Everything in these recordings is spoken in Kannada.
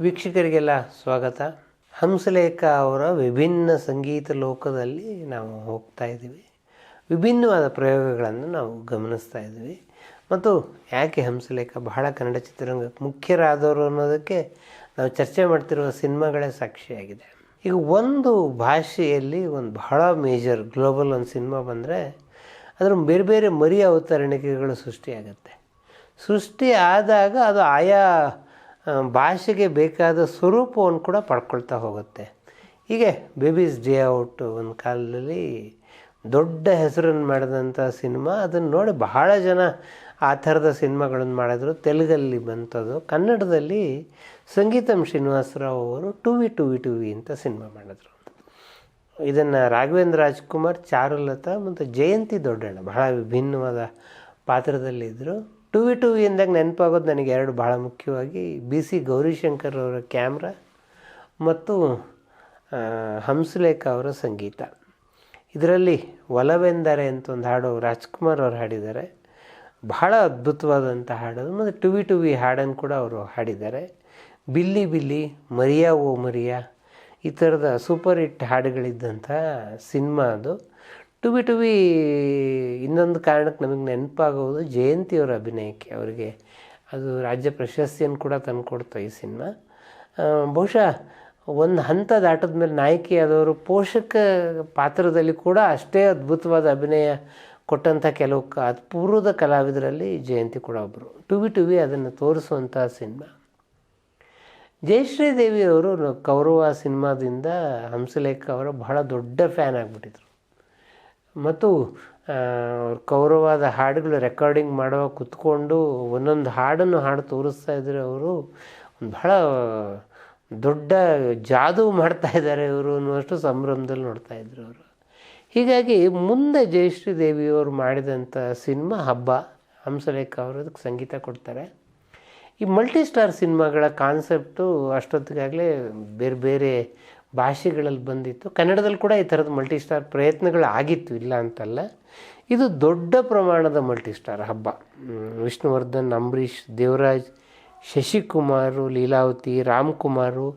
ವೀಕ್ಷಕರಿಗೆಲ್ಲ ಸ್ವಾಗತ. ಹಂಸಲೇಖ ಅವರ ವಿಭಿನ್ನ ಸಂಗೀತ ಲೋಕದಲ್ಲಿ ನಾವು ಹೋಗ್ತಾ ಇದ್ದೀವಿ. ವಿಭಿನ್ನವಾದ ಪ್ರಯೋಗಗಳನ್ನು ನಾವು ಗಮನಿಸ್ತಾ ಇದ್ದೀವಿ. ಮತ್ತು ಯಾಕೆ ಹಂಸಲೇಖ ಬಹಳ ಕನ್ನಡ ಚಿತ್ರರಂಗಕ್ಕೆ ಮುಖ್ಯರಾದವರು ಅನ್ನೋದಕ್ಕೆ ನಾವು ಚರ್ಚೆ ಮಾಡ್ತಿರುವ ಸಿನಿಮಾಗಳೇ ಸಾಕ್ಷಿಯಾಗಿದೆ. ಈಗ ಒಂದು ಭಾಷೆಯಲ್ಲಿ ಒಂದು ಬಹಳ ಮೇಜರ್ ಗ್ಲೋಬಲ್ ಒಂದು ಸಿನಿಮಾ ಬಂದರೆ ಅದರ ಬೇರೆ ಬೇರೆ ಮರಿ ಅವತರಣಿಕೆಗಳು ಸೃಷ್ಟಿಯಾಗುತ್ತೆ. ಸೃಷ್ಟಿ ಆದಾಗ ಅದು ಆಯಾ ಭಾಷೆಗೆ ಬೇಕಾದ ಸ್ವರೂಪವನ್ನು ಕೂಡ ಪಡ್ಕೊಳ್ತಾ ಹೋಗುತ್ತೆ. ಹೀಗೆ ಬೇಬೀಸ್ ಡೇ ಔಟ್ ಒಂದು ಕಾಲದಲ್ಲಿ ದೊಡ್ಡ ಹೆಸರನ್ನು ಮಾಡಿದಂಥ ಸಿನಿಮಾ, ಅದನ್ನು ನೋಡಿ ಬಹಳ ಜನ ಆ ಥರದ ಸಿನಿಮಾಗಳನ್ನು ಮಾಡಿದ್ರು. ತೆಲುಗಲ್ಲಿ ಬಂತದು. ಕನ್ನಡದಲ್ಲಿ ಸಂಗೀತಂ ಶ್ರೀನಿವಾಸರಾವ್ ಅವರು Tuvvi Tuvvi Tuvvi ಅಂತ ಸಿನಿಮಾ ಮಾಡಿದ್ರು. ಇದನ್ನು ರಾಘವೇಂದ್ರ ರಾಜ್ಕುಮಾರ್, ಚಾರುಲತಾ ಮತ್ತು ಜಯಂತಿ ದೊಡ್ಡಣ್ಣ ಬಹಳ ವಿಭಿನ್ನವಾದ ಪಾತ್ರದಲ್ಲಿದ್ದರು ಟು ವಿ ಟು ವಿ ಅಂದಾಗ ನೆನಪಾಗೋದು ನನಗೆ ಎರಡು ಭಾಳ ಮುಖ್ಯವಾಗಿ ಬಿ ಸಿ ಗೌರಿಶಂಕರ್ ಅವರ ಕ್ಯಾಮ್ರಾ ಮತ್ತು ಹಂಸಲೇಖ ಅವರ ಸಂಗೀತ. ಇದರಲ್ಲಿ ಒಲವೆಂದರೆ ಅಂತ ಒಂದು ಹಾಡು ರಾಜ್ಕುಮಾರ್ ಅವರು ಹಾಡಿದ್ದಾರೆ. ಬಹಳ ಅದ್ಭುತವಾದಂಥ ಹಾಡು ಮತ್ತು ಟು ವಿ ಟು ವಿ ಹಾಡನ್ನು ಕೂಡ ಅವರು ಹಾಡಿದ್ದಾರೆ. ಬಿಲ್ಲಿ ಬಿಲ್ಲಿ, ಮರಿಯಾ ಓ ಮರಿಯಾ, ಈ ಥರದ ಸೂಪರ್ ಹಿಟ್ ಹಾಡುಗಳಿದ್ದಂಥ ಸಿನಿಮಾ ಅದು. ಟು ಬಿ ಟು ಬಿ ಇನ್ನೊಂದು ಕಾರಣಕ್ಕೆ ನಮಗೆ ನೆನಪಾಗೋದು ಜಯಂತಿಯವರ ಅಭಿನಯಕ್ಕೆ ಅವರಿಗೆ. ಅದು ರಾಜ್ಯ ಪ್ರಶಸ್ತಿಯನ್ನು ಕೂಡ ತಂದುಕೊಡ್ತು ಈ ಸಿನಿಮಾ. ಬಹುಶಃ ಒಂದು ಹಂತ ದಾಟದ ಮೇಲೆ ನಾಯಕಿಯಾದವರು ಪೋಷಕ ಪಾತ್ರದಲ್ಲಿ ಕೂಡ ಅಷ್ಟೇ ಅದ್ಭುತವಾದ ಅಭಿನಯ ಕೊಟ್ಟಂಥ ಕೆಲವು ಕ ಕಲಾವಿದರಲ್ಲಿ ಜಯಂತಿ ಕೂಡ ಒಬ್ಬರು ಟು ಬಿ ಟು ಬಿ ಅದನ್ನು ತೋರಿಸುವಂಥ ಸಿನಿಮಾ. ಜಯಶ್ರೀ ದೇವಿಯವರು ಕೌರವ ಸಿನಿಮಾದಿಂದ ಹಂಸಲೇಖ ಅವರ ಬಹಳ ದೊಡ್ಡ ಫ್ಯಾನ್ ಆಗಿಬಿಟ್ಟಿದ್ರು. ಮತ್ತು ಕೌರವಾದ ಹಾಡುಗಳು ರೆಕಾರ್ಡಿಂಗ್ ಮಾಡುವಾಗ ಕುತ್ಕೊಂಡು ಒಂದೊಂದು ಹಾಡನ್ನು ಹಾಡು ತೋರಿಸ್ತಾ ಇದ್ದರೆ ಅವರು ಬಹಳ ದೊಡ್ಡ ಜಾದೂ ಮಾಡ್ತಾ ಇದ್ದಾರೆ ಇವರು ಅನ್ನುವಷ್ಟು ಸಂಭ್ರಮದಲ್ಲಿ ನೋಡ್ತಾ ಇದ್ರು ಅವರು. ಹೀಗಾಗಿ ಮುಂದೆ ಜಯಶ್ರೀ ದೇವಿಯವರು ಮಾಡಿದಂಥ ಸಿನಿಮಾ ಹಬ್ಬ, ಹಂಸಲೇಖ ಅವರು ಅದಕ್ಕೆ ಸಂಗೀತ ಕೊಡ್ತಾರೆ. ಈ ಮಲ್ಟಿ ಸ್ಟಾರ್ ಸಿನಿಮಾಗಳ ಕಾನ್ಸೆಪ್ಟು ಅಷ್ಟೊತ್ತಿಗಾಗಲೇ ಬೇರೆ ಬೇರೆ ಭಾಷೆಗಳಲ್ಲಿ ಬಂದಿತ್ತು. ಕನ್ನಡದಲ್ಲಿ ಕೂಡ ಈ ಥರದ ಮಲ್ಟಿ ಸ್ಟಾರ್ ಪ್ರಯತ್ನಗಳು ಆಗಿತ್ತು, ಇಲ್ಲ ಅಂತಲ್ಲ. ಇದು ದೊಡ್ಡ ಪ್ರಮಾಣದ ಮಲ್ಟಿ ಸ್ಟಾರ್ ಹಬ್ಬ ವಿಷ್ಣುವರ್ಧನ್, ಅಂಬರೀಷ್, ದೇವರಾಜ್, ಶಶಿಕುಮಾರು, ಲೀಲಾವತಿ, ರಾಮ್ಕುಮಾರು,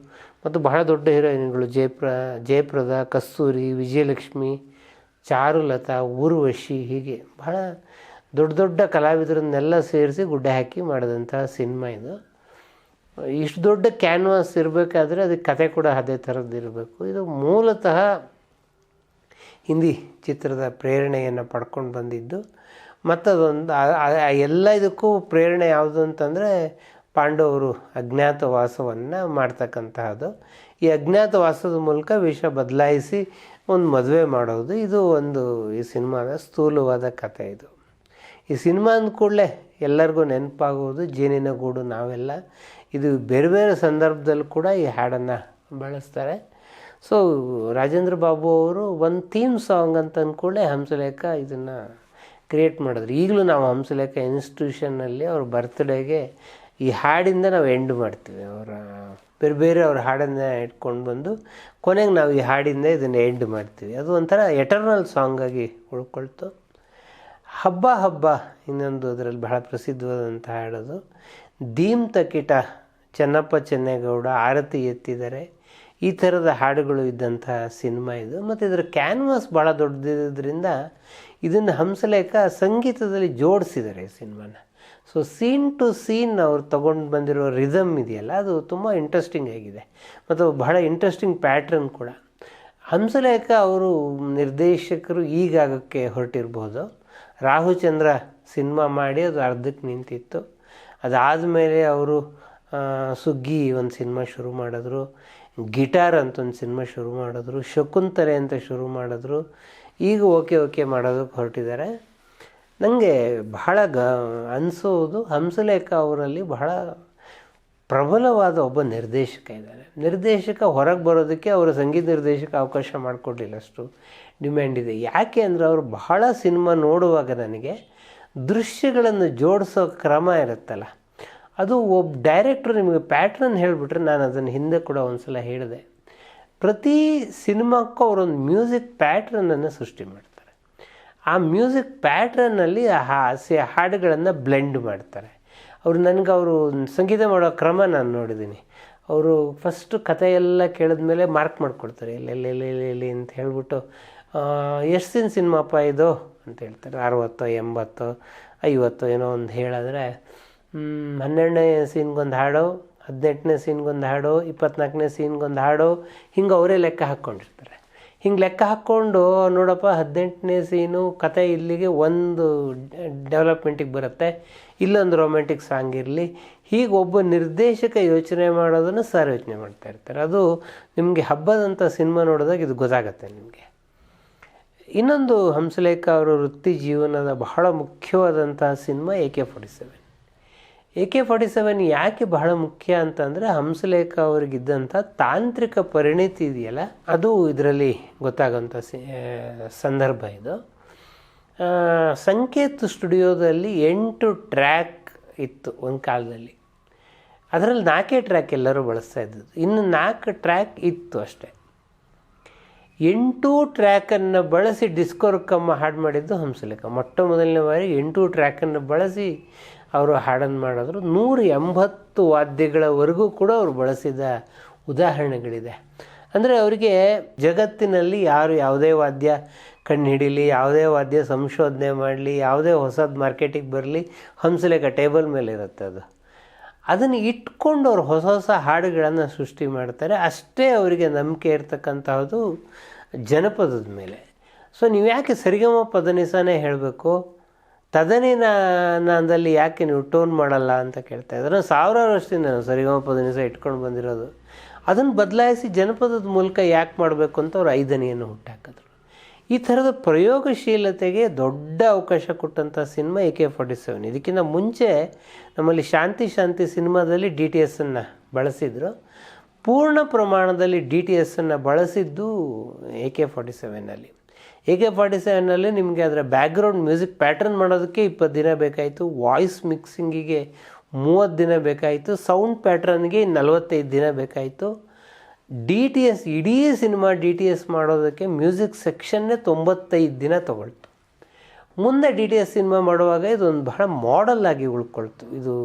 ಮತ್ತು ಬಹಳ ದೊಡ್ಡ ಹೀರೋಯಿನ್ಗಳು ಜಯಪ್ರ, ಜಯಪ್ರದ, ಕಸ್ತೂರಿ, ವಿಜಯಲಕ್ಷ್ಮಿ, ಚಾರುಲತಾ, ಊರ್ವಶಿ, ಹೀಗೆ ಬಹಳ ದೊಡ್ಡ ದೊಡ್ಡ ಕಲಾವಿದರನ್ನೆಲ್ಲ ಸೇರಿಸಿ ಗುಡ್ಡೆ ಹಾಕಿ ಮಾಡಿದಂಥ ಸಿನಿಮಾ ಇದು. ಇಷ್ಟು ದೊಡ್ಡ ಕ್ಯಾನ್ವಾಸ್ ಇರಬೇಕಾದ್ರೆ ಅದಕ್ಕೆ ಕತೆ ಕೂಡ ಅದೇ ಥರದ್ದು ಇರಬೇಕು. ಇದು ಮೂಲತಃ ಹಿಂದಿ ಚಿತ್ರದ ಪ್ರೇರಣೆಯನ್ನು ಪಡ್ಕೊಂಡು ಬಂದಿದ್ದು. ಮತ್ತದೊಂದು ಎಲ್ಲ ಇದಕ್ಕೂ ಪ್ರೇರಣೆ ಯಾವುದು ಅಂತಂದರೆ ಪಾಂಡವರು ಅಜ್ಞಾತವಾಸವನ್ನು ಮಾಡ್ತಕ್ಕಂತಹದ್ದು. ಈ ಅಜ್ಞಾತವಾಸದ ಮೂಲಕ ವಿಷ ಬದಲಾಯಿಸಿ ಒಂದು ಮದುವೆ ಮಾಡೋದು. ಇದು ಒಂದು ಈ ಸಿನಿಮಾದ ಸ್ಥೂಲವಾದ ಕಥೆ ಇದು. ಈ ಸಿನಿಮಾ ಅಂದ ಕೂಡಲೇ ಎಲ್ಲರಿಗೂ ನೆನಪಾಗುವುದು ಜೇನಿನ ಗೂಡು ನಾವೆಲ್ಲ ಇದು ಬೇರೆ ಬೇರೆ ಸಂದರ್ಭದಲ್ಲೂ ಕೂಡ ಈ ಹಾಡನ್ನು ಬಳಸ್ತಾರೆ. ಸೊ ರಾಜೇಂದ್ರ ಬಾಬು ಅವರು ಒಂದು ಥೀಮ್ ಸಾಂಗ್ ಅಂತ ಅಂದ್ಕೊಳ್ಳೆ ಹಂಸಲೇಖ ಇದನ್ನು ಕ್ರಿಯೇಟ್ ಮಾಡಿದ್ರು. ಈಗಲೂ ನಾವು ಹಂಸಲೇಖ ಇನ್ಸ್ಟಿಟ್ಯೂಷನ್ನಲ್ಲಿ ಅವ್ರ ಬರ್ತ್ಡೇಗೆ ಈ ಹಾಡಿಂದ ನಾವು ಎಂಡ್ ಮಾಡ್ತೀವಿ. ಅವರ, ಬೇರೆ ಬೇರೆ ಅವ್ರ ಹಾಡನ್ನ ಇಟ್ಕೊಂಡು ಬಂದು ಕೊನೆಗೆ ನಾವು ಈ ಹಾಡಿಂದ ಇದನ್ನು ಎಂಡ್ ಮಾಡ್ತೀವಿ. ಅದು ಒಂಥರ ಎಟರ್ನಲ್ ಸಾಂಗಾಗಿ ಉಳ್ಕೊಳ್ತು. ಹಬ್ಬ ಹಬ್ಬ ಇನ್ನೊಂದು ಅದರಲ್ಲಿ ಬಹಳ ಪ್ರಸಿದ್ಧವಾದಂಥ ಹಾಡೋದು. ದೀಮ್ ತಕಿಟ ಚೆನ್ನಪ್ಪ ಚೆನ್ನೇಗೌಡ ಆರತಿ ಎತ್ತಿದ್ದಾರೆ ಈ ಥರದ ಹಾಡುಗಳು ಇದ್ದಂಥ ಸಿನಿಮಾ ಇದು. ಮತ್ತು ಇದರ ಕ್ಯಾನ್ವಾಸ್ ಭಾಳ ದೊಡ್ಡದಿದ್ದರಿಂದ ಇದನ್ನು ಹಂಸಲೇಖ ಸಂಗೀತದಲ್ಲಿ ಜೋಡಿಸಿದ್ದಾರೆ ಈ ಸಿನಿಮಾನ. ಸೊ ಸೀನ್ ಟು ಸೀನ್ ಅವ್ರು ತೊಗೊಂಡು ಬಂದಿರೋ ರಿದಮ್ ಇದೆಯಲ್ಲ, ಅದು ತುಂಬ ಇಂಟ್ರೆಸ್ಟಿಂಗ್ ಆಗಿದೆ. ಮತ್ತು ಬಹಳ ಇಂಟ್ರೆಸ್ಟಿಂಗ್ ಪ್ಯಾಟ್ರನ್ ಕೂಡ. ಹಂಸಲೇಖ ಅವರು ನಿರ್ದೇಶಕರು ಈಗಾಗಕ್ಕೆ ಹೊರಟಿರ್ಬೋದು. ರಾಹುಚಂದ್ರ ಸಿನಿಮಾ ಮಾಡಿ ಅದು ಅರ್ಧಕ್ಕೆ ನಿಂತಿತ್ತು. ಅದಾದಮೇಲೆ ಅವರು ಸುಗ್ಗಿ ಒಂದು ಸಿನಿಮಾ ಶುರು ಮಾಡಿದ್ರು, ಗಿಟಾರ್ ಅಂತ ಒಂದು ಸಿನಿಮಾ ಶುರು ಮಾಡಿದ್ರು, ಶಕುಂತಲೆ ಅಂತ ಶುರು ಮಾಡಿದ್ರು, ಈಗ ಓಕೆ ಓಕೆ ಮಾಡೋದಕ್ಕೆ ಹೊರಟಿದ್ದಾರೆ. ನನಗೆ ಬಹಳ ಗ, ಅನಿಸೋದು ಹಂಸಲೇಖ ಅವರಲ್ಲಿ ಬಹಳ ಪ್ರಬಲವಾದ ಒಬ್ಬ ನಿರ್ದೇಶಕ ಇದ್ದಾರೆ. ನಿರ್ದೇಶಕ ಹೊರಗೆ ಬರೋದಕ್ಕೆ ಅವರ ಸಂಗೀತ ನಿರ್ದೇಶಕ ಅವಕಾಶ ಮಾಡಿಕೊಡ್ಲಿಲ್ಲ ಅಷ್ಟು ಡಿಮ್ಯಾಂಡ್ ಇದೆ. ಯಾಕೆ ಅಂದರೆ ಅವರು ಬಹಳ ಸಿನಿಮಾ ನೋಡುವಾಗ ನನಗೆ ದೃಶ್ಯಗಳನ್ನು ಜೋಡಿಸೋ ಕ್ರಮ ಇರುತ್ತಲ್ಲ. ಅದು ಒಬ್ಬ ಡೈರೆಕ್ಟ್ರು ನಿಮಗೆ ಪ್ಯಾಟ್ರನ್ ಹೇಳಿಬಿಟ್ರೆ ನಾನು ಅದನ್ನು ಹಿಂದೆ ಕೂಡ ಒಂದು ಸಲ ಹೇಳಿದೆ. ಪ್ರತಿ ಸಿನಿಮಾಕ್ಕೂ ಅವರೊಂದು ಮ್ಯೂಸಿಕ್ ಪ್ಯಾಟ್ರನನ್ನು ಸೃಷ್ಟಿ ಮಾಡ್ತಾರೆ. ಆ ಮ್ಯೂಸಿಕ್ ಪ್ಯಾಟ್ರನ್ನಲ್ಲಿ ಆ ಹಾಸ್ಯ ಹಾಡುಗಳನ್ನು ಬ್ಲೆಂಡ್ ಮಾಡ್ತಾರೆ. ಅವರು ನನಗೆ ಅವರು ಸಂಗೀತ ಮಾಡೋ ಕ್ರಮ ನಾನು ನೋಡಿದ್ದೀನಿ. ಅವರು ಫಸ್ಟು ಕಥೆಯೆಲ್ಲ ಕೇಳಿದ್ಮೇಲೆ ಮಾರ್ಕ್ ಮಾಡಿಕೊಡ್ತಾರೆ. ಇಲ್ಲಿ ಅಂತ ಹೇಳ್ಬಿಟ್ಟು ಎಷ್ಟು ದಿನ ಸಿನಿಮಾಪ್ಪ ಇದು? ಅಂತ ಹೇಳ್ತಾರೆ. ಅರುವತ್ತು, ಎಂಬತ್ತು, ಐವತ್ತು ಏನೋ ಒಂದು ಹೇಳಿದ್ರೆ ಹನ್ನೆರಡನೇ ಸೀನ್ಗೊಂದು ಹಾಡು, ಹದಿನೆಂಟನೇ ಸೀನ್ಗೊಂದು ಹಾಡು, ಇಪ್ಪತ್ನಾಲ್ಕನೇ ಸೀನ್ಗೊಂದು ಹಾಡು, ಹಿಂಗೆ ಅವರೇ ಲೆಕ್ಕ ಹಾಕ್ಕೊಂಡಿರ್ತಾರೆ. ಹಿಂಗೆ ಲೆಕ್ಕ ಹಾಕ್ಕೊಂಡು, ನೋಡಪ್ಪ, ಹದಿನೆಂಟನೇ ಸೀನು ಕತೆ ಇಲ್ಲಿಗೆ ಒಂದು ಡೆವಲಪ್ಮೆಂಟಿಗೆ ಬರುತ್ತೆ, ಇಲ್ಲೊಂದು ರೊಮ್ಯಾಂಟಿಕ್ ಸಾಂಗ್ ಇರಲಿ, ಹೀಗೆ ಒಬ್ಬ ನಿರ್ದೇಶಕ ಯೋಚನೆ ಮಾಡೋದನ್ನು ಸರ್ ಯೋಚನೆ ಮಾಡ್ತಾ ಇರ್ತಾರೆ. ಅದು ನಿಮಗೆ ಹಬ್ಬದಂಥ ಸಿನಿಮಾ ನೋಡಿದಾಗ ಇದು ಗೊತ್ತಾಗತ್ತೆ ನಿಮಗೆ. ಇನ್ನೊಂದು ಹಂಸಲೇಖ ಅವರ ವೃತ್ತಿ ಜೀವನದ ಬಹಳ ಮುಖ್ಯವಾದಂತಹ cinema A K forty seven. A K forty seven ಯಾಕೆ ಬಹಳ ಮುಖ್ಯ ಅಂತಂದರೆ ಹಂಸಲೇಖ ಅವರಿಗಿದ್ದಂಥ ತಾಂತ್ರಿಕ ಪರಿಣಿತಿ ಇದೆಯಲ್ಲ, ಅದು ಇದರಲ್ಲಿ ಗೊತ್ತಾಗೋಂಥ ಸಂದರ್ಭ ಇದು. ಸಂಕೇತ್ ಸ್ಟುಡಿಯೋದಲ್ಲಿ ಎಂಟು ಟ್ರ್ಯಾಕ್ ಇತ್ತು ಒಂದು ಕಾಲದಲ್ಲಿ. ಅದರಲ್ಲಿ ನಾಲ್ಕೇ ಟ್ರ್ಯಾಕ್ ಎಲ್ಲರೂ ಬಳಸ್ತಾ ಇದ್ದದ್ದು. ಇನ್ನು ನಾಲ್ಕು ಟ್ರ್ಯಾಕ್ ಇತ್ತು ಅಷ್ಟೇ. ಎಂಟು ಟ್ರ್ಯಾಕನ್ನು ಬಳಸಿ ಡಿಸ್ಕೋರ್ಕಮ್ಮ ಹಾಡು ಮಾಡಿದ್ದು ಹಂಸಲೇಖ. ಮೊಟ್ಟ ಮೊದಲನೇ ಬಾರಿ ಎಂಟು ಟ್ರ್ಯಾಕನ್ನು ಬಳಸಿ ಅವರು ಹಾಡನ್ನು ಮಾಡಿದ್ರು. ನೂರ ಎಂಬತ್ತು ವಾದ್ಯಗಳವರೆಗೂ ಕೂಡ ಅವರು ಬಳಸಿದ ಉದಾಹರಣೆಗಳಿದೆ. ಅಂದರೆ ಅವರಿಗೆ ಜಗತ್ತಿನಲ್ಲಿ ಯಾರು ಯಾವುದೇ ವಾದ್ಯ ಕಣ್ಣು ಹಿಡೀಲಿ, ಯಾವುದೇ ವಾದ್ಯ ಸಂಶೋಧನೆ ಮಾಡಲಿ, ಯಾವುದೇ ಹೊಸದು ಮಾರ್ಕೆಟಿಗೆ ಬರಲಿ, ಹಂಸಲೇಖ ಟೇಬಲ್ ಮೇಲೆ ಇರುತ್ತೆ ಅದು. ಅದನ್ನು ಇಟ್ಕೊಂಡು ಅವ್ರು ಹೊಸ ಹೊಸ ಹಾಡುಗಳನ್ನು ಸೃಷ್ಟಿ ಮಾಡ್ತಾರೆ. ಅಷ್ಟೇ ಅವರಿಗೆ ನಂಬಿಕೆ ಇರ್ತಕ್ಕಂತಹದ್ದು ಜನಪದದ ಮೇಲೆ. ಸೊ ನೀವು ಯಾಕೆ ಸರಿಗಮ ಪದನಿಸನೇ ಹೇಳಬೇಕು? ತದನಿನ ನಾನದಲ್ಲಿ ಯಾಕೆ ನೀವು ಟೋನ್ ಮಾಡಲ್ಲ ಅಂತ ಕೇಳ್ತಾ ಇದ್ದಾರೆ. ಸಾವಿರಾರು ವರ್ಷದಿಂದ ನಾನು ಸರಿಗಮ ಪದನಿಸ ಇಟ್ಕೊಂಡು ಬಂದಿರೋದು. ಅದನ್ನು ಬದಲಾಯಿಸಿ ಜನಪದದ ಮೂಲಕ ಯಾಕೆ ಮಾಡಬೇಕು ಅಂತ ಅವ್ರು ಐದನೆಯನ್ನು ಹುಟ್ಟಾಕಿದ್ರು. ಈ ಥರದ ಪ್ರಯೋಗಶೀಲತೆಗೆ ದೊಡ್ಡ ಅವಕಾಶ ಕೊಟ್ಟಂಥ cinema A K forty seven. ಇದಕ್ಕಿಂತ ಮುಂಚೆ ನಮ್ಮಲ್ಲಿ ಶಾಂತಿ ಶಾಂತಿ ಸಿನಿಮಾದಲ್ಲಿ ಡಿ ಟಿ ಎಸ್ಸನ್ನು ಬಳಸಿದರು. ಪೂರ್ಣ ಪ್ರಮಾಣದಲ್ಲಿ ಡಿ ಟಿ ಎಸ್ಸನ್ನು ಬಳಸಿದ್ದು ಎ ಕೆ ಫಾರ್ಟಿ ಸೆವೆನಲ್ಲಿ ಎ ಕೆ ಫಾರ್ಟಿ ಸೆವೆನಲ್ಲಿ ನಿಮಗೆ ಅದರ ಬ್ಯಾಕ್ಗ್ರೌಂಡ್ ಮ್ಯೂಸಿಕ್ ಪ್ಯಾಟ್ರನ್ ಮಾಡೋದಕ್ಕೆ ಇಪ್ಪತ್ತು ದಿನ ಬೇಕಾಯಿತು ವಾಯ್ಸ್ ಮಿಕ್ಸಿಂಗಿಗೆ ಮೂವತ್ತು ದಿನ ಬೇಕಾಯಿತು ಸೌಂಡ್ ಪ್ಯಾಟ್ರನ್ಗೆ ನಲವತ್ತೈದು ದಿನ ಬೇಕಾಯಿತು. ಡಿ ಟಿ ಎಸ್, ಇಡೀ ಸಿನಿಮಾ ಡಿ ಟಿ ಎಸ್ ಮಾಡೋದಕ್ಕೆ ಮ್ಯೂಸಿಕ್ ಸೆಕ್ಷನ್ನೇ ತೊಂಬತ್ತೈದು ದಿನ ತಗೊಳ್ತು. ಮುಂದೆ ಡಿ ಟಿ ಎಸ್ ಸಿನಿಮಾ ಮಾಡುವಾಗ ಇದೊಂದು ಬಹಳ ಮಾಡಲ್ ಆಗಿ ಉಳ್ಕೊಳ್ತು. ಇದು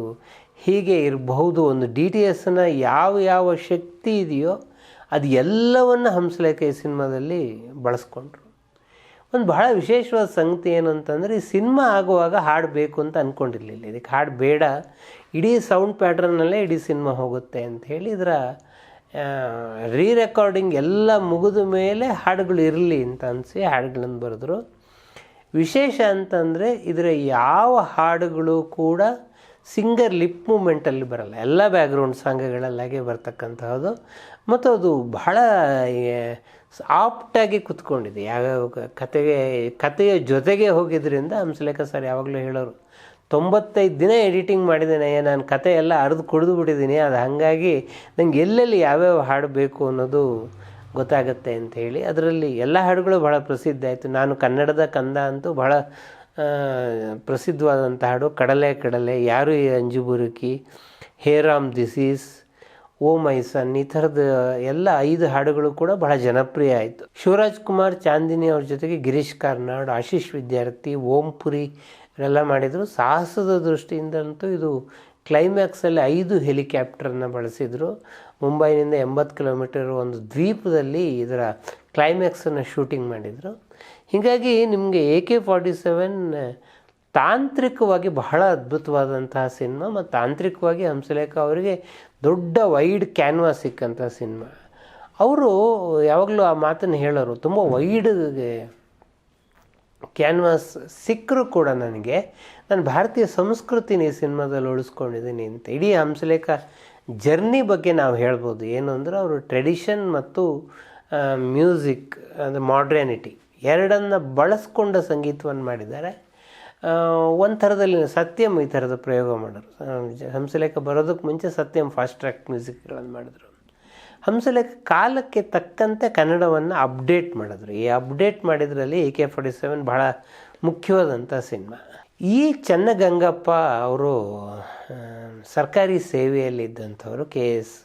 ಹೀಗೆ ಇರಬಹುದು ಒಂದು ಡಿ ಟಿ ಎಸ್ನ ಯಾವ ಯಾವ ಶಕ್ತಿ ಇದೆಯೋ ಅದು ಎಲ್ಲವನ್ನು ಹಂಸಲೇಖ ಈ ಸಿನಿಮಾದಲ್ಲಿ ಬಳಸ್ಕೊಂಡ್ರು. ಒಂದು ಬಹಳ ವಿಶೇಷವಾದ ಸಂಗತಿ ಏನು ಅಂತಂದರೆ ಈ ಸಿನಿಮಾ ಆಗುವಾಗ ಹಾಡು ಬೇಕು ಅಂತ ಅಂದ್ಕೊಂಡಿರಲಿಲ್ಲ ಇದಕ್ಕೆ ಹಾಡು ಬೇಡ, ಇಡೀ ಸೌಂಡ್ ಪ್ಯಾಟ್ರನ್ನಲ್ಲೇ ಇಡೀ ಸಿನಿಮಾ ಹೋಗುತ್ತೆ ಅಂತ ಹೇಳಿ ಇದರ ರೀ ರೆಕಾರ್ಡಿಂಗ್ ಎಲ್ಲ ಮುಗಿದ ಮೇಲೆ ಹಾಡುಗಳು ಇರಲಿ ಅಂತ ಅನಿಸಿ ಹಾಡುಗಳನ್ನು ಬರೆದ್ರು. ವಿಶೇಷ ಅಂತಂದರೆ ಇದರ ಯಾವ ಹಾಡುಗಳು ಕೂಡ ಸಿಂಗರ್ ಲಿಪ್ ಮೂಮೆಂಟಲ್ಲಿ ಬರಲ್ಲ. ಎಲ್ಲ ಬ್ಯಾಕ್ಗ್ರೌಂಡ್ ಸಾಂಗ್ಗಳಲ್ಲಾಗೆ ಬರ್ತಕ್ಕಂತಹದ್ದು. ಮತ್ತು ಅದು ಬಹಳ ಆಪ್ಟಾಗಿ ಕುತ್ಕೊಂಡಿದೆ. ಕ- ಕತೆಗೆ, ಕತೆಯ ಜೊತೆಗೆ ಹೋಗಿದ್ದರಿಂದ ಹಂಸಲೇಖ ಸರ್ ಯಾವಾಗಲೂ ಹೇಳೋರು ತೊಂಬತ್ತೈದು ದಿನ ಎಡಿಟಿಂಗ್ ಮಾಡಿದ್ದೇನೆ ನಾನು ಕತೆ ಎಲ್ಲ ಅರ್ದು ಕುಡಿದು ಬಿಟ್ಟಿದ್ದೀನಿ ಅದು ಹಾಗಾಗಿ ನಂಗೆ ಎಲ್ಲೆಲ್ಲಿ ಯಾವ್ಯಾವ ಹಾಡು ಬೇಕು ಅನ್ನೋದು ಗೊತ್ತಾಗುತ್ತೆ ಅಂತ ಹೇಳಿ ಅದರಲ್ಲಿ ಎಲ್ಲ ಹಾಡುಗಳು ಬಹಳ ಪ್ರಸಿದ್ಧ ಆಯಿತು. ನಾನು ಕನ್ನಡದ ಕಂದ ಅಂತೂ ಆ, ಪ್ರಸಿದ್ಧವಾದಂಥ ಹಾಡು ಕಡಲೆ ಕಡಲೆ ಯಾರು ಈ ಅಂಜು ಬುರುಕಿ ಹೇ ರಾಮ್ ದಿಸೀಸ್ ಓ ಮೈಸನ್ ಈ ಥರದ ಎಲ್ಲ ಐದು ಹಾಡುಗಳು ಕೂಡ ಬಹಳ ಜನಪ್ರಿಯ ಆಯಿತು. ಶಿವರಾಜ್ ಕುಮಾರ್ ಚಾಂದಿನಿ ಅವ್ರ ಜೊತೆಗೆ ಗಿರೀಶ್ ಕಾರ್ನಾಡ್ ಆಶೀಶ್ ವಿದ್ಯಾರ್ಥಿ ಓಂ ಪುರಿ ಇವರೆಲ್ಲ ಮಾಡಿದರು. ಸಾಹಸದ ದೃಷ್ಟಿಯಿಂದಂತೂ ಇದು ಕ್ಲೈಮ್ಯಾಕ್ಸಲ್ಲಿ ಐದು ಹೆಲಿಕಾಪ್ಟರ್ನ ಬಳಸಿದರು. ಮುಂಬೈನಿಂದ ಎಂಬತ್ತು ಕಿಲೋಮೀಟರ್ ಒಂದು ದ್ವೀಪದಲ್ಲಿ ಇದರ ಕ್ಲೈಮ್ಯಾಕ್ಸನ್ನು ಶೂಟಿಂಗ್ ಮಾಡಿದರು. ಹೀಗಾಗಿ ನಿಮಗೆ ಎ ಕೆ ಫಾರ್ಟಿ ಸೆವೆನ್ ತಾಂತ್ರಿಕವಾಗಿ ಬಹಳ ಅದ್ಭುತವಾದಂತಹ ಸಿನಿಮಾ ಮತ್ತು ತಾಂತ್ರಿಕವಾಗಿ ಹಂಸಲೇಖ ಅವರಿಗೆ ದೊಡ್ಡ ವೈಡ್ ಕ್ಯಾನ್ವಾಸ್ ಸಿಕ್ಕಂಥ ಸಿನಿಮಾ. ಅವರು ಯಾವಾಗಲೂ ಆ ಮಾತನ್ನು ಹೇಳೋರು, ತುಂಬ ವೈಡ್ ಕ್ಯಾನ್ವಾಸ್ ಸಿಕ್ಕರೂ ಕೂಡ ನನಗೆ ನಾನು ಭಾರತೀಯ ಸಂಸ್ಕೃತಿನ ಈ ಸಿನಿಮಾದಲ್ಲಿ ಉಳಿಸ್ಕೊಂಡಿದ್ದೀನಿ ಅಂತ. ಇಡೀ ಹಂಸಲೇಖ ಜರ್ನಿ ಬಗ್ಗೆ ನಾವು ಹೇಳ್ಬೋದು. ಏನು ಅಂದರೆ ಅವರು ಟ್ರೆಡಿಷನ್ ಮತ್ತು ಮ್ಯೂಸಿಕ್, ಅಂದರೆ ಮಾಡ್ರ್ಯಾನಿಟಿ ಎರಡನ್ನು ಬಳಸ್ಕೊಂಡ ಸಂಗೀತವನ್ನು ಮಾಡಿದ್ದಾರೆ. ಒಂದು ಥರದಲ್ಲಿ ಸತ್ಯಂ ಈ ಥರದ ಪ್ರಯೋಗ ಮಾಡೋರು. ಹಂಸಲೇಖ ಬರೋದಕ್ಕೆ ಮುಂಚೆ ಸತ್ಯಂ ಫಾಸ್ಟ್ ಟ್ರ್ಯಾಕ್ ಮ್ಯೂಸಿಕ್ಗಳನ್ನು ಮಾಡಿದ್ರು. ಹಂಸಲೇಖ ಕಾಲಕ್ಕೆ ತಕ್ಕಂತೆ ಕನ್ನಡವನ್ನು ಅಪ್ಡೇಟ್ ಮಾಡಿದ್ರು. ಈ ಅಪ್ಡೇಟ್ ಮಾಡಿದ್ರಲ್ಲಿ ಎ ಕೆ ಫಾರ್ಟಿ ಸೆವೆನ್ ಬಹಳ ಮುಖ್ಯವಾದಂಥ ಸಿನಿಮಾ. ಈ ಚನ್ನಗಂಗಪ್ಪ ಅವರು ಸರ್ಕಾರಿ ಸೇವೆಯಲ್ಲಿದ್ದಂಥವರು ಕೆ ಎಸ್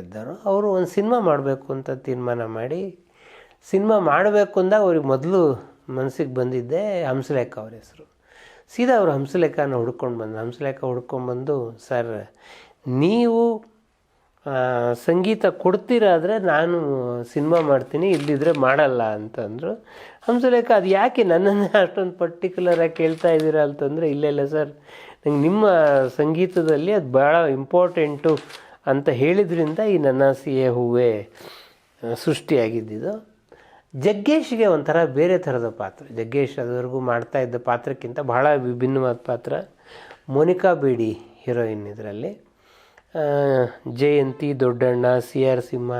ಇದ್ದರು ಅವರು ಒಂದು ಸಿನಿಮಾ ಮಾಡಬೇಕು ಅಂತ ತೀರ್ಮಾನ ಮಾಡಿ, ಸಿನಿಮಾ ಮಾಡಬೇಕು ಅಂದಾಗ ಅವ್ರಿಗೆ ಮೊದಲು ಮನಸ್ಸಿಗೆ ಬಂದಿದ್ದೆ ಹಂಸಲೇಖ ಅವ್ರ ಹೆಸರು. ಸೀದಾ ಅವರು ಹಂಸಲೇಖನ ಹುಡ್ಕೊಂಡು ಬಂದು ಹಂಸಲೇಖ ಹುಡ್ಕೊಂಡ್ಬಂದು ಸರ್, ನೀವು ಸಂಗೀತ ಕೊಡ್ತೀರಾದರೆ ನಾನು ಸಿನಿಮಾ ಮಾಡ್ತೀನಿ, ಇಲ್ಲಿದ್ರೆ ಮಾಡಲ್ಲ ಅಂತಂದರು. ಹಂಸಲೇಖ, ಅದು ಯಾಕೆ ನನ್ನನ್ನು ಅಷ್ಟೊಂದು ಪರ್ಟಿಕ್ಯುಲರಾಗಿ ಕೇಳ್ತಾ ಇದ್ದೀರಾ ಅಂತಂದರೆ, ಇಲ್ಲ ಇಲ್ಲ ಸರ್. ನಂಗೆ ನಿಮ್ಮ ಸಂಗೀತದಲ್ಲಿ ಅದು ಭಾಳ ಇಂಪಾರ್ಟೆಂಟು ಅಂತ ಹೇಳಿದ್ರಿಂದ ಈ ನನ್ನ ಸಿಎ ಹೂವೇ ಸೃಷ್ಟಿಯಾಗಿದ್ದಿದ್ದು ಜಗ್ಗೇಶ್ಗೆ ಒಂಥರ ಬೇರೆ ಥರದ ಪಾತ್ರ. ಜಗ್ಗೇಶ್ ಅದುವರೆಗೂ ಮಾಡ್ತಾ ಇದ್ದ ಪಾತ್ರಕ್ಕಿಂತ ಬಹಳ ವಿಭಿನ್ನವಾದ ಪಾತ್ರ. ಮೋನಿಕಾ ಬೇಡಿ ಹೀರೋಯಿನ್ ಇದರಲ್ಲಿ. ಜಯಂತಿ, ದೊಡ್ಡಣ್ಣ ಸಿ ಆರ್ ಸಿಂಹ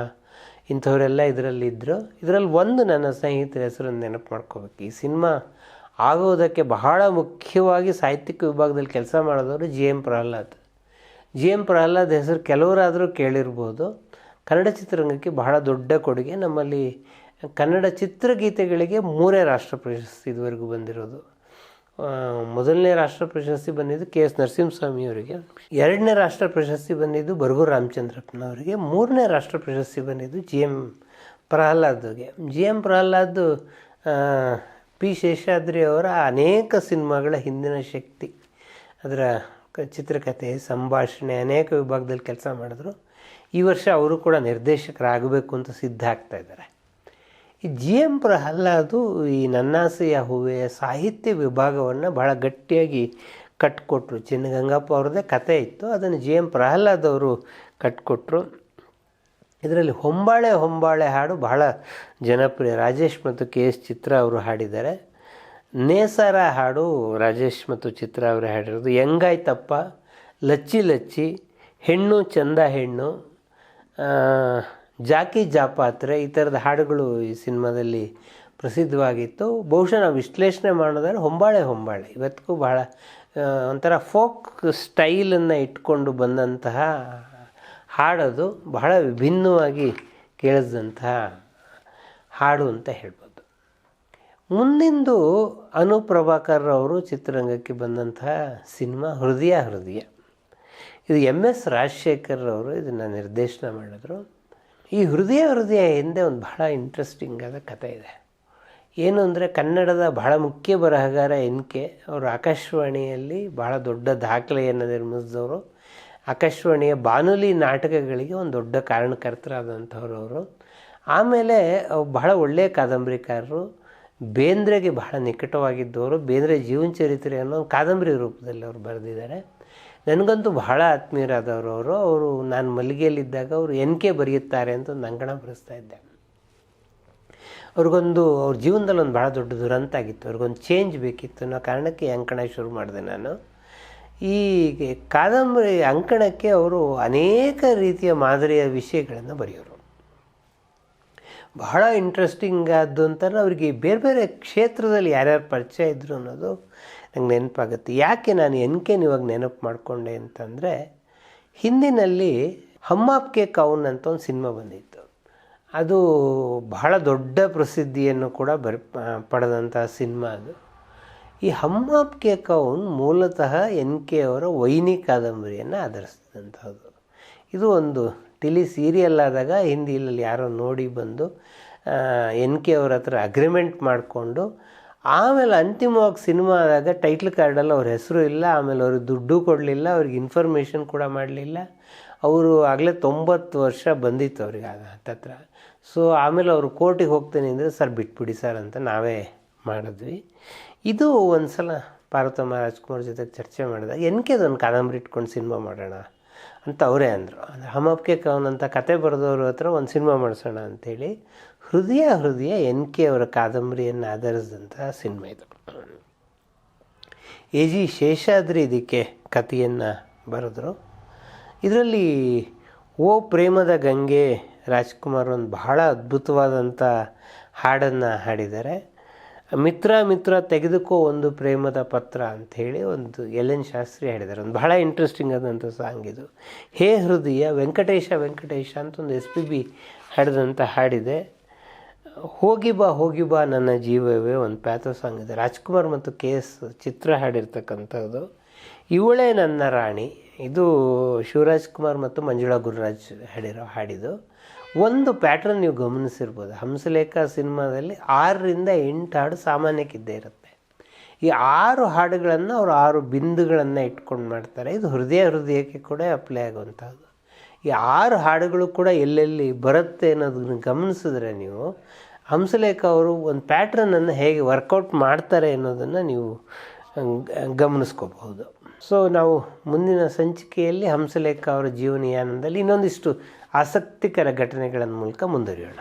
ಇಂಥವರೆಲ್ಲ ಇದರಲ್ಲಿದ್ದರು ಇದರಲ್ಲಿ ಒಂದು ನನ್ನ ಸ್ನೇಹಿತರ ಹೆಸರನ್ನು ನೆನಪು ಮಾಡ್ಕೋಬೇಕು. ಈ ಸಿನಿಮಾ ಆಗೋದಕ್ಕೆ ಬಹಳ ಮುಖ್ಯವಾಗಿ ಸಾಹಿತ್ಯಿಕ ವಿಭಾಗದಲ್ಲಿ ಕೆಲಸ ಮಾಡಿದವರು G M Prahlad. G M Prahlad ಹೆಸರು ಕೆಲವರಾದರೂ ಕೇಳಿರ್ಬೋದು. ಕನ್ನಡ ಚಿತ್ರರಂಗಕ್ಕೆ ಬಹಳ ದೊಡ್ಡ ಕೊಡುಗೆ. ನಮ್ಮಲ್ಲಿ ಕನ್ನಡ ಚಿತ್ರಗೀತೆಗಳಿಗೆ ಮೂರೇ ರಾಷ್ಟ್ರ ಪ್ರಶಸ್ತಿ ಇದುವರೆಗೂ ಬಂದಿರೋದು. ಮೊದಲನೇ ರಾಷ್ಟ್ರ ಪ್ರಶಸ್ತಿ ಬಂದಿದ್ದು ಕೆ ಎಸ್ ನರಸಿಂಹಸ್ವಾಮಿ ಅವರಿಗೆ. ಎರಡನೇ ರಾಷ್ಟ್ರ ಪ್ರಶಸ್ತಿ ಬಂದಿದ್ದು ಬರಗೂರು ರಾಮಚಂದ್ರಪ್ಪನವರಿಗೆ. ಮೂರನೇ ರಾಷ್ಟ್ರ ಪ್ರಶಸ್ತಿ ಬಂದಿದ್ದು G M ಪ್ರಹ್ಲಾದ್ಗೆ. G M Prahlad P Sheshadri ಅವರ ಅನೇಕ ಸಿನಿಮಾಗಳ ಹಿಂದಿನ ಶಕ್ತಿ. ಅದರ ಚಿತ್ರಕಥೆ, ಸಂಭಾಷಣೆ, ಅನೇಕ ವಿಭಾಗದಲ್ಲಿ ಕೆಲಸ ಮಾಡಿದ್ರು. ಈ ವರ್ಷ ಅವರು ಕೂಡ ನಿರ್ದೇಶಕರಾಗಬೇಕು ಅಂತ ಸಿದ್ಧ ಆಗ್ತಾ ಇದ್ದಾರೆ. ಜಿ ಎಂ ಪ್ರಹ್ಲಾದು ಈ ನನ್ನಾಸೆಯ ಹೂವೆಯ ಸಾಹಿತ್ಯ ವಿಭಾಗವನ್ನು ಬಹಳ ಗಟ್ಟಿಯಾಗಿ ಕಟ್ಕೊಟ್ರು. ಚಿನ್ನಗಂಗಪ್ಪ ಅವ್ರದ್ದೇ ಕತೆ ಇತ್ತು, ಅದನ್ನು ಜಿ ಎಂ ಪ್ರಹ್ಲಾದ್ ಅವರು ಕಟ್ಕೊಟ್ರು. ಇದರಲ್ಲಿ ಹೊಂಬಾಳೆ ಹೊಂಬಾಳೆ ಹಾಡು ಬಹಳ ಜನಪ್ರಿಯ. ರಾಜೇಶ್ ಮತ್ತು ಕೆ ಎಸ್ ಚಿತ್ರ ಅವರು ಹಾಡಿದ್ದಾರೆ. ನೇಸರ ಹಾಡು ರಾಜೇಶ್ ಮತ್ತು ಚಿತ್ರ ಅವರು ಹಾಡಿರೋದು. ಹೆಂಗಾಯ್ತಪ್ಪ, ಲಚ್ಚಿ ಲಚ್ಚಿ, ಹೆಣ್ಣು ಚಂದ ಹೆಣ್ಣು ಜಾಕಿ ಜಾಪಾತ್ರೆ ಈ ಥರದ ಹಾಡುಗಳು ಈ ಸಿನಿಮಾದಲ್ಲಿ ಪ್ರಸಿದ್ಧವಾಗಿತ್ತು. ಬಹುಶಃ ನಾವು ವಿಶ್ಲೇಷಣೆ ಮಾಡೋದಾದ್ರೆ ಹೊಂಬಾಳೆ ಹೊಂಬಾಳೆ. ಇವತ್ತಿಗೂ ಬಹಳ ಒಂಥರ ಫೋಕ್ ಸ್ಟೈಲನ್ನು ಇಟ್ಕೊಂಡು ಬಂದಂತಹ ಹಾಡೋದು ಬಹಳ ವಿಭಿನ್ನವಾಗಿ ಕೇಳಿದಂತಹ ಹಾಡು ಅಂತ ಹೇಳ್ಬೋದು. ಮುಂದಿಂದು ಅನು ಪ್ರಭಾಕರ್ ಚಿತ್ರರಂಗಕ್ಕೆ ಬಂದಂತಹ ಸಿನಿಮಾ ಹೃದಯ ಹೃದಯ. ಇದು ಎಂ ಎಸ್ ರಾಜಶೇಖರ್ ಅವರು ಇದನ್ನು ನಿರ್ದೇಶನ ಮಾಡಿದ್ರು. ಈ ಹೃದಯ ಹೃದಯ ಹಿಂದೆ ಒಂದು ಬಹಳ ಇಂಟ್ರೆಸ್ಟಿಂಗ್ ಆದ ಕಥೆ ಇದೆ. ಏನು ಅಂದರೆ ಕನ್ನಡದ ಬಹಳ ಮುಖ್ಯ ಬರಹಗಾರ ಎನ್ ಕೆ, ಅವರು ಆಕಾಶವಾಣಿಯಲ್ಲಿ ಬಹಳ ದೊಡ್ಡ ದಾಖಲೆಯನ್ನು ನಿರ್ಮಿಸಿದವರು. ಆಕಾಶವಾಣಿಯ ಬಾನುಲಿ ನಾಟಕಗಳಿಗೆ ಒಂದು ದೊಡ್ಡ ಕಾರಣಕರ್ತರಾದಂಥವ್ರು ಅವರು. ಆಮೇಲೆ ಅವು ಬಹಳ ಒಳ್ಳೆಯ ಕಾದಂಬರಿಕಾರರು. ಬೇಂದ್ರೆಗೆ ಬಹಳ ನಿಕಟವಾಗಿದ್ದವರು. ಬೇಂದ್ರೆ ಜೀವನ ಚರಿತ್ರೆ ಅನ್ನೋ ಕಾದಂಬರಿ ರೂಪದಲ್ಲಿ ಅವರು ಬರೆದಿದ್ದಾರೆ. ನನಗಂತೂ ಬಹಳ ಆತ್ಮೀಯರಾದವರು ಅವರು. ಅವರು ನಾನು ಮಲ್ಲಿಗೆಯಲ್ಲಿದ್ದಾಗ ಅವರು ಎನ್ ಕೆ ಬರೆಯುತ್ತಾರೆ ಅಂತ ಒಂದು ಅಂಕಣ ಬರೆಸ್ತಾ ಇದ್ದೆ. ಅವ್ರಿಗೊಂದು, ಅವ್ರ ಜೀವನದಲ್ಲಿ ಒಂದು ಭಾಳ ದೊಡ್ಡ ದುರಂತ ಆಗಿತ್ತು. ಅವ್ರಿಗೊಂದು ಚೇಂಜ್ ಬೇಕಿತ್ತು ಅನ್ನೋ ಕಾರಣಕ್ಕೆ ಅಂಕಣ ಶುರು ಮಾಡಿದೆ ನಾನು. ಈ ಕಾದಂಬರಿ ಅಂಕಣಕ್ಕೆ ಅವರು ಅನೇಕ ರೀತಿಯ ಮಾದರಿಯ ವಿಷಯಗಳನ್ನು ಬರೆಯೋರು. ಬಹಳ ಇಂಟ್ರೆಸ್ಟಿಂಗ್ ಆದ್ದು ಅಂತಾರೆ ಅವರಿಗೆ ಬೇರೆ ಬೇರೆ ಕ್ಷೇತ್ರದಲ್ಲಿ ಯಾರ್ಯಾರು ಪರಿಚಯ ಇದ್ದರು ಅನ್ನೋದು ನಂಗೆ ನೆನಪಾಗುತ್ತೆ. ಯಾಕೆ ನಾನು ಎನ್ ಕೆ ಇವಾಗ ನೆನಪು ಮಾಡಿಕೊಂಡೆ ಅಂತಂದರೆ, ಹಿಂದಿನಲ್ಲಿ ಹಮ್ಮಾಪ್ ಕೆ ಕೌನ್ ಅಂತ ಒಂದು ಸಿನಿಮಾ ಬಂದಿತ್ತು. ಅದು ಬಹಳ ದೊಡ್ಡ ಪ್ರಸಿದ್ಧಿಯನ್ನು ಕೂಡ ಬರ್ ಪಡೆದಂಥ ಸಿನಿಮಾ ಅದು. ಈ ಹಮ್ಮಾಪ್ ಕೆ ಕೌನ್ ಮೂಲತಃ ಎನ್ ಕೆ ಅವರ ವೈನಿ ಕಾದಂಬರಿಯನ್ನು ಆಧರಿಸಿದಂಥದ್ದು ಇದು ಒಂದು ಟಿಲಿ ಸೀರಿಯಲ್ ಆದಾಗ ಹಿಂದಿಯಲ್ಲಿ ಯಾರೋ ನೋಡಿ ಬಂದು ಎನ್ ಕೆ ಅವ್ರ ಹತ್ರ ಅಗ್ರಿಮೆಂಟ್ ಮಾಡಿಕೊಂಡು ಆಮೇಲೆ ಅಂತಿಮವಾಗಿ ಸಿನಿಮಾ ಆದಾಗ ಟೈಟ್ಲ್ ಕಾರ್ಡಲ್ಲಿ ಅವ್ರ ಹೆಸರು ಇಲ್ಲ, ಆಮೇಲೆ ಅವ್ರಿಗೆ ದುಡ್ಡು ಕೊಡಲಿಲ್ಲ, ಅವ್ರಿಗೆ ಇನ್ಫಾರ್ಮೇಷನ್ ಕೂಡ ಮಾಡಲಿಲ್ಲ. ಅವರು ಆಗಲೇ ತೊಂಬತ್ತು ವರ್ಷ ಬಂದಿತ್ತು ಅವ್ರಿಗೆ ಆಗ ಹತ್ತತ್ರ ಸೊ ಆಮೇಲೆ ಅವರು ಕೋರ್ಟಿಗೆ ಹೋಗ್ತೇನೆ ಅಂದರೆ, ಸರ್, ಬಿಟ್ಬಿಡಿ ಸರ್ ಅಂತ ನಾವೇ ಮಾಡಿದ್ವಿ. ಇದು ಒಂದು ಸಲ ಪಾರ್ವತಮ್ಮ ರಾಜ್ಕುಮಾರ್ ಜೊತೆ ಚರ್ಚೆ ಮಾಡಿದಾಗ ಎನ್ ಒಂದು ಕಾದಂಬರಿ ಇಟ್ಕೊಂಡು ಸಿನಿಮಾ ಮಾಡೋಣ? ಅಂತ ಅವರೇ ಅಂದರು. ಅಂದರೆ ಹಮಪ್ಕೆ ಕವನ್ ಅಂತ ಕತೆ ಬರೆದವ್ರ ಹತ್ರ ಒಂದು ಸಿನಿಮಾ ಮಾಡಿಸೋಣ ಅಂಥೇಳಿ ಹೃದಯ ಹೃದಯ ಎನ್ ಕೆ ಅವರ ಕಾದಂಬರಿಯನ್ನು ಆಧರಿಸಿದಂತಹ ಸಿನಿಮಾ ಇದು. ಎ ಜಿ ಶೇಷಾದ್ರಿ ಇದಕ್ಕೆ ಕಥೆಯನ್ನು ಬರೆದ್ರು. ಇದರಲ್ಲಿ ಓ ಪ್ರೇಮದ ಗಂಗೆ ರಾಜ್ಕುಮಾರ್ ಒಂದು ಬಹಳ ಅದ್ಭುತವಾದಂಥ ಹಾಡನ್ನು ಹಾಡಿದ್ದಾರೆ. ಮಿತ್ರ ಮಿತ್ರ ತೆಗೆದುಕೋ ಒಂದು ಪ್ರೇಮದ ಪತ್ರ ಅಂಥೇಳಿ ಒಂದು ಎಲ್ ಎನ್ ಶಾಸ್ತ್ರಿ ಹಾಡಿದ್ದಾರೆ. ಒಂದು ಬಹಳ ಇಂಟ್ರೆಸ್ಟಿಂಗ್ ಆದಂಥ ಸಾಂಗ್ ಇದು. ಹೇ ಹೃದಯ ವೆಂಕಟೇಶ ವೆಂಕಟೇಶ ಅಂತ ಒಂದು ಎಸ್ ಪಿ ಬಿ ಹಾಡಿದಂಥ ಹಾಡಿದೆ. ಹೋಗಿ ಬಾ ಹೋಗಿ ಬಾ ನನ್ನ ಜೀವವೇ ಒಂದು ಪ್ಯಾಥೋ ಸಾಂಗ್ ಇದೆ ರಾಜ್ಕುಮಾರ್ ಮತ್ತು ಕೆ ಎಸ್ ಚಿತ್ರ ಹಾಡಿರ್ತಕ್ಕಂಥದ್ದು. ಇವಳೇ ನನ್ನ ರಾಣಿ. ಇದು ಶಿವರಾಜ್ ಕುಮಾರ್ ಮತ್ತು ಮಂಜುಳಾ ಗುರುರಾಜ್ ಹಾಡಿರೋ ಹಾಡಿದು. ಒಂದು ಪ್ಯಾಟ್ರನ್ ನೀವು ಗಮನಿಸಿರ್ಬೋದು. ಹಂಸಲೇಖ ಸಿನಿಮಾದಲ್ಲಿ ಆರರಿಂದ ಎಂಟು ಹಾಡು ಸಾಮಾನ್ಯಕ್ಕಿದ್ದೇ ಇರುತ್ತೆ. ಈ ಆರು ಹಾಡುಗಳನ್ನು ಅವರು ಆರು ಬಿಂದುಗಳನ್ನು ಇಟ್ಕೊಂಡು ಮಾಡ್ತಾರೆ. ಇದು ಹೃದಯ ಹೃದಯಕ್ಕೆ ಕೂಡ ಅಪ್ಲೈ ಆಗುವಂಥದ್ದು. ಈ ಆರು ಹಾಡುಗಳು ಕೂಡ ಎಲ್ಲೆಲ್ಲಿ ಬರುತ್ತೆ ಅನ್ನೋದನ್ನು ಗಮನಿಸಿದ್ರೆ ನೀವು ಹಂಸಲೇಖ ಅವರು ಒಂದು ಪ್ಯಾಟ್ರನನ್ನು ಹೇಗೆ ವರ್ಕೌಟ್ ಮಾಡ್ತಾರೆ ಅನ್ನೋದನ್ನು ನೀವು ಗಮನಿಸ್ಕೋಬಹುದು. ಸೊ ನಾವು ಮುಂದಿನ ಸಂಚಿಕೆಯಲ್ಲಿ ಹಂಸಲೇಖ ಅವರ ಜೀವನಯಾನದಲ್ಲಿ ಇನ್ನೊಂದಿಷ್ಟು ಆಸಕ್ತಿಕರ ಘಟನೆಗಳ ಮೂಲಕ ಮುಂದುವರಿಯೋಣ.